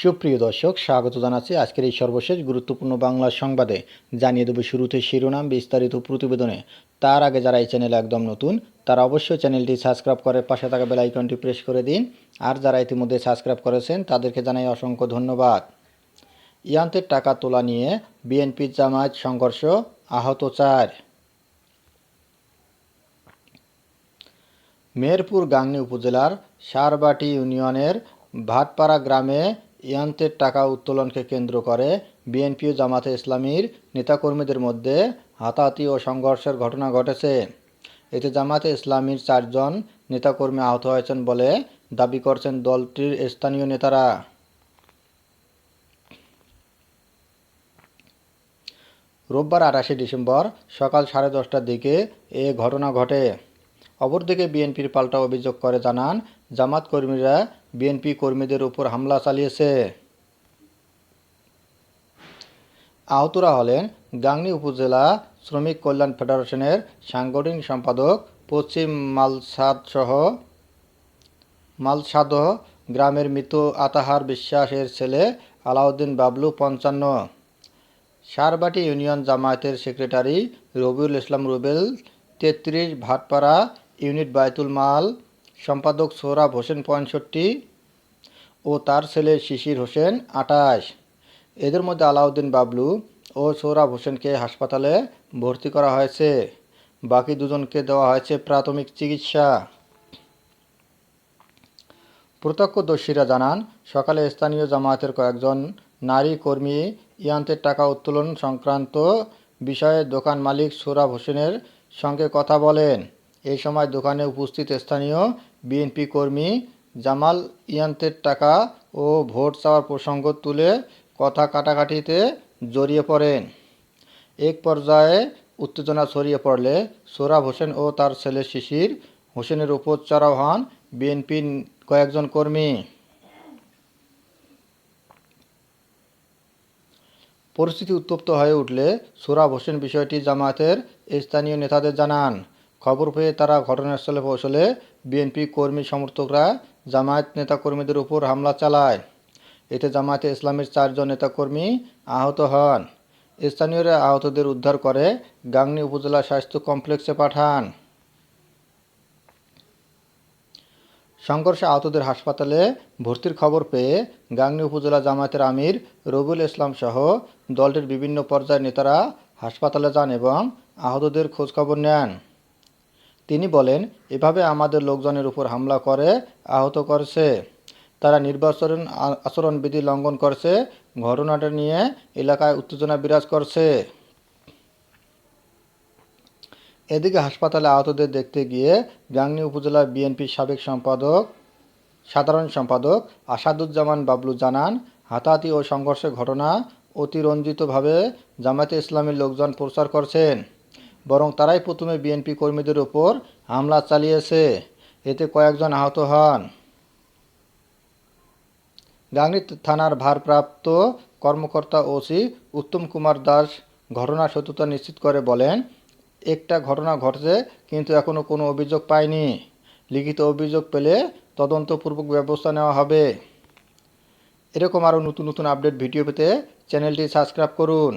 সুপ্রিয় দর্শক, স্বাগত জানাচ্ছি আজকের এই সর্বশেষ গুরুত্বপূর্ণ বাংলা সংবাদে। জানিয়ে দেব শুরুতে শিরোনাম, বিস্তারিত প্রতিবেদনে। তার আগে যারা এই চ্যানেলে একদম নতুন, তারা অবশ্যই চ্যানেলটি সাবস্ক্রাইব করে পাশে থাকা বেল আইকনটি প্রেস করে দিন। আর যারা ইতিমধ্যে সাবস্ক্রাইব করেছেন, তাদেরকে জানাই অসংখ্য ধন্যবাদ। ইয়ান্তের টাকা তোলা নিয়ে বিএনপি জামায়াত সংঘর্ষ আহত চার। মেহেরপুর গাংনী উপজেলার সারবাটি ইউনিয়নের ভাটপাড়া গ্রামে ইয়ান্তের টাকা উত্তোলনকে কেন্দ্র করে বিএনপি ও জামাতে ইসলামীর নেতাকর্মীদের মধ্যে হাতাহাতি ও সংঘর্ষের ঘটনা ঘটেছে। এতে জামাতে ইসলামীর চারজন নেতাকর্মী আহত হয়েছেন বলে দাবি করছেন দলটির স্থানীয় নেতারা। রোববার আঠাশে ডিসেম্বর সকাল সাড়ে দশটার দিকে এ ঘটনা ঘটে। অপরদিকে বিএনপির পাল্টা অভিযোগ করে জানান জামাত কর্মীরা বিএনপি কর্মীদের উপর হামলা চালিয়েছে। আহতরা হলেন গাংনী উপজেলা শ্রমিক কল্যাণ ফেডারেশনের সাংগঠনিক সম্পাদক পশ্চিম মালসাদ সহ মালসাদহ গ্রামের মৃত আতাহার বিশ্বাসের ছেলে আলাউদ্দিন বাবলু পঞ্চান্ন। সারবাটি ইউনিয়ন জামায়াতের সেক্রেটারি রবিউল ইসলাম রুবেল, তেত্রিশ ভাটপাড়া ইউনিট বায়তুল মাল সম্পাদক সোহরাব হোসেন পঁয়ষট্টি ও তার ছেলে শিশির হোসেন আটাশ। এদের মধ্যে আলাউদ্দিন বাবলু ও সোহরাব হোসেনকে হাসপাতালে ভর্তি করা হয়েছে। বাকি দুজনকে দেওয়া হয়েছে প্রাথমিক চিকিৎসা। প্রত্যক্ষদর্শীরা জানান, সকালে স্থানীয় জামায়াতের কয়েকজন নারী কর্মী ইয়ান্তের টাকা উত্তোলন সংক্রান্ত বিষয়ে দোকান মালিক সোহরাব হোসেনের সঙ্গে কথা বলেন। এই সময় দোকানে উপস্থিত স্থানীয় বিএনপি কর্মী জামাল ইয়ান্তের টাকা ও ভোট চাওয়ার প্রসঙ্গ তুলে কথা কাটাকাটিতে জড়িয়ে পড়েন। এক পর্যায়ে উত্তেজনা ছড়িয়ে পড়লে সোহরাব হোসেন ও তার ছেলে শিশির হোসেনের উপর চড়াও হন বিএনপির কয়েকজন কর্মী। পরিস্থিতি উত্তপ্ত হয়ে উঠলে সোহরাব হোসেন বিষয়টি জামায়াতের স্থানীয় নেতাদের জানান। খবর পেয়ে তারা ঘটনাস্থলে পৌঁছলে বিএনপি কর্মী সমর্থকরা জামায়াত নেতাকর্মীদের উপর হামলা চালায়। এতে জামায়াতে ইসলামের চারজন নেতাকর্মী আহত হন। স্থানীয়রা আহতদের উদ্ধার করে গাংনী উপজেলা স্বাস্থ্য কমপ্লেক্সে পাঠান। সংঘর্ষে আহতদের হাসপাতালে ভর্তির খবর পেয়ে গাংনী উপজেলা জামায়াতের আমির রবুল ইসলাম সহ দলটির বিভিন্ন পর্যায়ের নেতারা হাসপাতালে যান এবং আহতদের খোঁজখবর নেন। তিনি বলেন, এভাবে আমাদের লোকজনের উপর হামলা করে, আহত করছে। তারা নির্বাচন আচরণবিধি লঙ্ঘন করছে, ঘটনাটা নিয়ে এলাকায় উত্তেজনা বিরাজ করছে। এদিকে হাসপাতালে আহতদের দেখতে গিয়ে গাংনী উপজেলা বিএনপির সাবেক সম্পাদক, সাধারণ সম্পাদক আসাদুজ্জামান বাবলু জানান, হাতাহাতি ও সংঘর্ষের ঘটনা অতিরঞ্জিতভাবে জামায়াতে ইসলামীর লোকজন প্রচার করছেন। বরং তারাই প্রথমে বিএনপি কর্মীদের উপর হামলা চালিয়েছে। এতে কয়েকজন আহত হন। গাংনী থানার ভারপ্রাপ্ত কর্মকর্তা ওসি উত্তম কুমার দাস ঘটনার সত্যতা নিশ্চিত করে বলেন, একটা ঘটনা ঘটেছে, কিন্তু এখনও কোনো অভিযোগ পাইনি। লিখিত অভিযোগ পেলে তদন্তপূর্বক ব্যবস্থা নেওয়া হবে। এরকম আরও নতুন নতুন আপডেট ভিডিও পেতে চ্যানেলটি সাবস্ক্রাইব করুন।